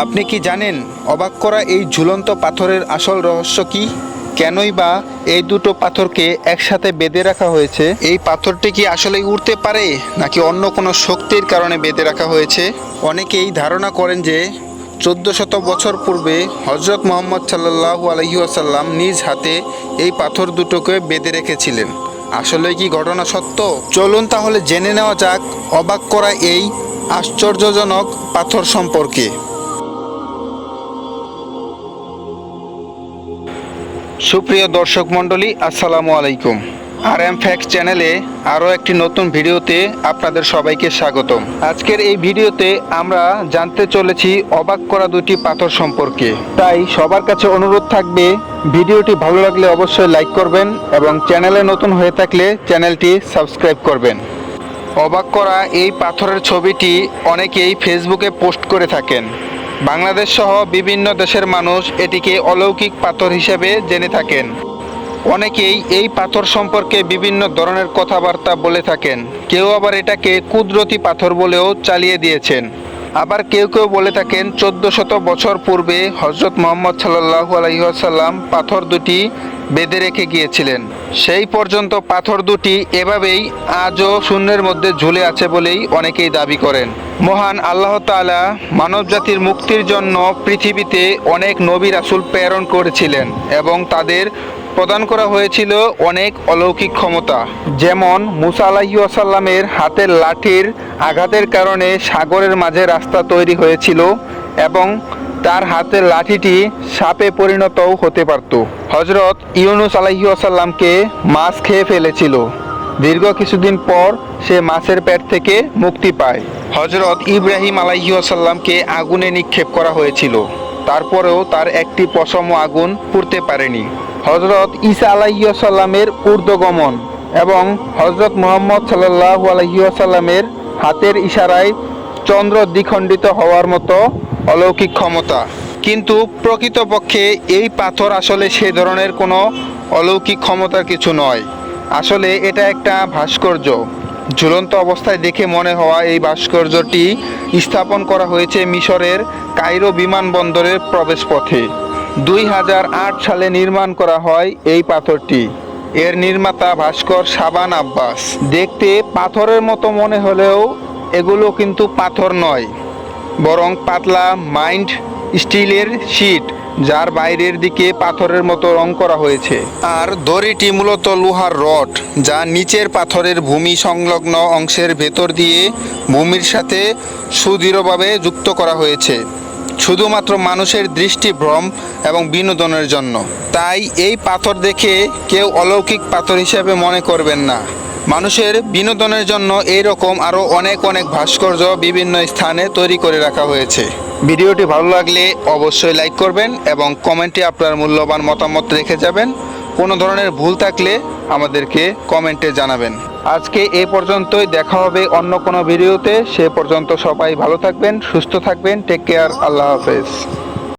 আপনি কি জানেন অবাক করা এই ঝুলন্ত পাথরের আসল রহস্য কি? কেনই বা এই দুটো পাথরকে একসাথে বেঁধে রাখা হয়েছে? এই পাথরটি কি আসলে উড়তে পারে, নাকি অন্য কোনো শক্তির কারণে বেঁধে রাখা হয়েছে? অনেকেই ধারণা করেন যে চোদ্দ শত বছর পূর্বে হজরত মোহাম্মদ সাল্লাহু আলহিউসাল্লাম নিজ হাতে এই পাথর দুটোকে বেঁধে রেখেছিলেন। আসলে কি ঘটনা সত্য? চলুন তাহলে জেনে নেওয়া যাক অবাক করা এই আশ্চর্যজনক পাথর সম্পর্কে। সুপ্রিয় দর্শক মণ্ডলী, আসসালামু আলাইকুম। আর এম ফ্যাক্স চ্যানেলে আরও একটি নতুন ভিডিওতে আপনাদের সবাইকে স্বাগতম। আজকের এই ভিডিওতে আমরা জানতে চলেছি অবাক করা দুটি পাথর সম্পর্কে। তাই সবার কাছে অনুরোধ থাকবে, ভিডিওটি ভালো লাগলে অবশ্যই লাইক করবেন এবং চ্যানেলে নতুন হয়ে থাকলে চ্যানেলটি সাবস্ক্রাইব করবেন। অবাক করা এই পাথরের ছবিটি অনেকেই ফেসবুকে পোস্ট করে থাকেন। বাংলাদেশ সহ বিভিন্ন দেশের মানুষ এটিকে অলৌকিক পাথর হিসেবে জেনে থাকেন। অনেকেই এই পাথর সম্পর্কে বিভিন্ন ধরনের কথাবার্তা বলে থাকেন। কেউ আবার এটাকে কুদরতি পাথর বলেও চালিয়ে দিয়েছেন। আবার কেউ কেউ বলে থাকেন চোদ্দ শত বছর পূর্বে হজরত মোহাম্মদ সাল্লাহ আলহিহাসাল্লাম পাথর দুটি বেঁধে রেখে গিয়েছিলেন। সেই পর্যন্ত পাথর দুটি এভাবেই আজও শূন্যের মধ্যে ঝুলে আছে বলেই অনেকেই দাবি করেন। মহান আল্লাহ তাআলা মানব জাতির মুক্তির জন্য পৃথিবীতে অনেক নবী রাসূল প্রেরণ করেছিলেন এবং তাদের প্রদান করা হয়েছিল অনেক অলৌকিক ক্ষমতা। যেমন মুসা আলাহি আসাল্লামের হাতের লাঠির আঘাতের কারণে সাগরের মাঝে রাস্তা তৈরি হয়েছিল এবং তার হাতের লাঠিটি সাপে পরিণত হতে পারত। হজরত ইউনুস আলাহি আসাল্লামকে মাছ খেয়ে ফেলেছিল। দীর্ঘ কিছুদিন পর সে মাছের পেট থেকে মুক্তি পায়। হজরত ইব্রাহিম আলাইসাল্লামকে আগুনে নিক্ষেপ করা হয়েছিল। তারপরেও তার একটি পশম আগুন পুড়তে পারেনি। হজরত ইসা ঈসা আলাইসাল্লামের ঊর্ধ্বগমন এবং হজরত মোহাম্মদ সাল্লাহু আলহিউসাল্লামের হাতের ইশারায় চন্দ্র দ্বিখণ্ডিত হওয়ার মতো অলৌকিক ক্ষমতা। কিন্তু প্রকৃতপক্ষে এই পাথর আসলে সে ধরনের কোনো অলৌকিক ক্ষমতার কিছু নয়। আসলে এটা একটা ভাস্কর্য। ঝুলন্ত অবস্থায় দেখে মনে হওয়া এই ভাস্কর্যটি স্থাপন করা হয়েছে মিশরের কায়রো বিমানবন্দরের প্রবেশপথে। দুই হাজার আট সালে নির্মাণ করা হয় এই পাথরটি। এর নির্মাতা ভাস্কর সাবান আব্বাস। দেখতে পাথরের মতো মনে হলেও এগুলো কিন্তু পাথর নয়, বরং পাতলা মাইন্ড স্টিলের শিট, যার বাইরের দিকে পাথরের মতো রং করা হয়েছে। আর দড়িটি মূলত লোহার রড, যা নিচের পাথরের ভূমি সংলগ্ন অংশের ভেতর দিয়ে ভূমির সাথে সুদৃঢ়ভাবে যুক্ত করা হয়েছে। শুধুমাত্র মানুষের দৃষ্টিভ্রম এবং বিনোদনের জন্য। তাই এই পাথর দেখে কেউ অলৌকিক পাথর হিসেবে মনে করবেন না। মানুষের বিনোদনের জন্য এই রকম আরও অনেক অনেক ভাস্কর্য বিভিন্ন স্থানে তৈরি করে রাখা হয়েছে। ভিডিওটি ভালো লাগলে অবশ্যই লাইক করবেন এবং কমেন্টে আপনার মূল্যবান মতামত রেখে যাবেন। কোনো ধরনের ভুল থাকলে আমাদেরকে কমেন্টে জানাবেন। আজকে এ পর্যন্তই, দেখা হবে অন্য কোনো ভিডিওতে। সে পর্যন্ত সবাই ভালো থাকবেন, সুস্থ থাকবেন। টেক কেয়ার আল্লাহ হাফেজ।